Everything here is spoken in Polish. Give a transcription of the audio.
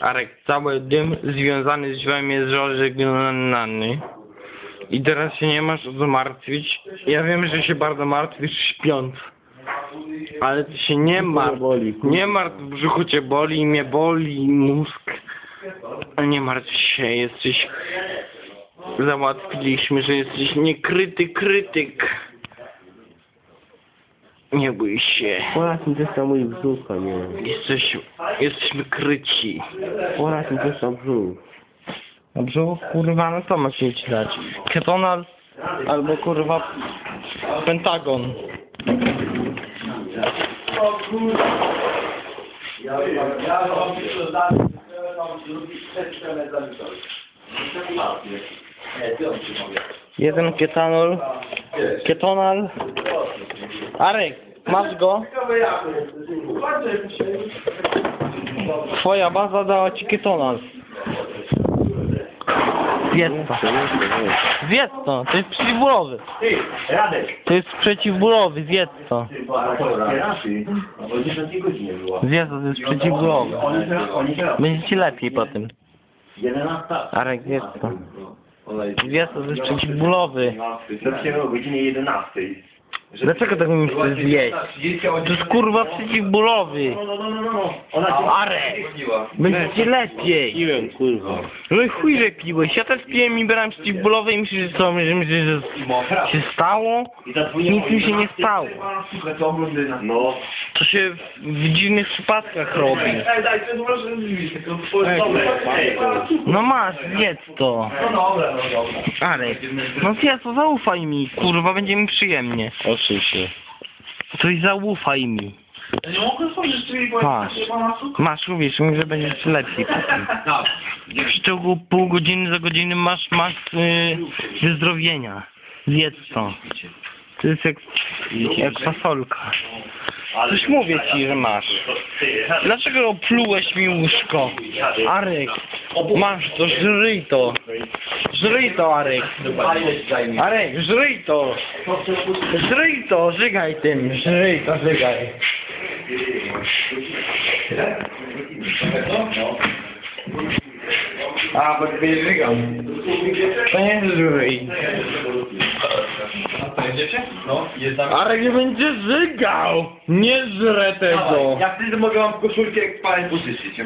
Arek, cały dym związany z drzwiami jest żegnany. I teraz się nie masz o co martwić. Ja wiem, że się bardzo martwisz śpiąc. Ale ty się nie martw. boli. Nie martw, w brzuchu cię boli, mnie boli mózg. Ale nie martw się, jesteś... Załatwiliśmy, że jesteś niekryty krytyk. Nie bój się. Polacy tam mój brzuch, a nie. Jesteś, jesteśmy kryci. Polacy tam brzuch. No brzuch, kurwa, no co macie ci dać? Ketonal albo kurwa Pentagon. Ja. Nie. Jeden ketanol, ketonal. Arek, masz go? Twoja baza dała ci ketonal. Zjedz to. Zjedz to, to jest przeciwbólowy. Ty. To jest przeciwbólowy, zjedz to. Ty, bo a to raczej. Bo 10 godzin nie było. Zjedz to, to jest przeciwbólowy. Będzie ci lepiej po tym. 11. Arek, zjedz to. Zjedz to, to jest przeciwbólowy. Zaczniemy o godzinie 11. Dlaczego tego nie chcesz zjeść? To jest kurwa przeciwbólowy. No, no, no, no, no. Ona cię Arek! Będzie ci lepiej. Piłem, kurwa. No i chuj, że piłeś. Ja też piłem i brałem przeciwbólowy i myślisz, że co, że, myślisz, że się stało? I zadzwoniła Nic mi się nie stało. Słuchaj, to. No. To się w, w dziwnych przypadkach robi. Ej, daj, to może drzwi, tylko dobre. No masz, zjedz to. No dobra, no dobra. Arek, no zjedz to, zaufaj mi. Kurwa, będzie mi przyjemnie. Oczywiście. To i zaufaj mi. Ja nie mogę spojrzeć, Masz. Masz, mówisz mi, że będzie ci lepiej potem. Tak. W ciągu pół godziny za godzinę masz, masz y, wyzdrowienia. Zjedz to. To jest jak, jak fasolka. Coś mówię ci, że masz. Dlaczego oplułeś mi łóżko? Arek, masz to, żryj to. Żryj to, Arek. Arek, żryj to. Żryj to, żygaj tym. Żryj to, żygaj. A, bo ty nie żygał. To nie żryj. No, jest. Arek nie będzie żygał. Nie żrę tego. Ja wtedy mogę wam koszulkę jak pałem pozyczyć. Ja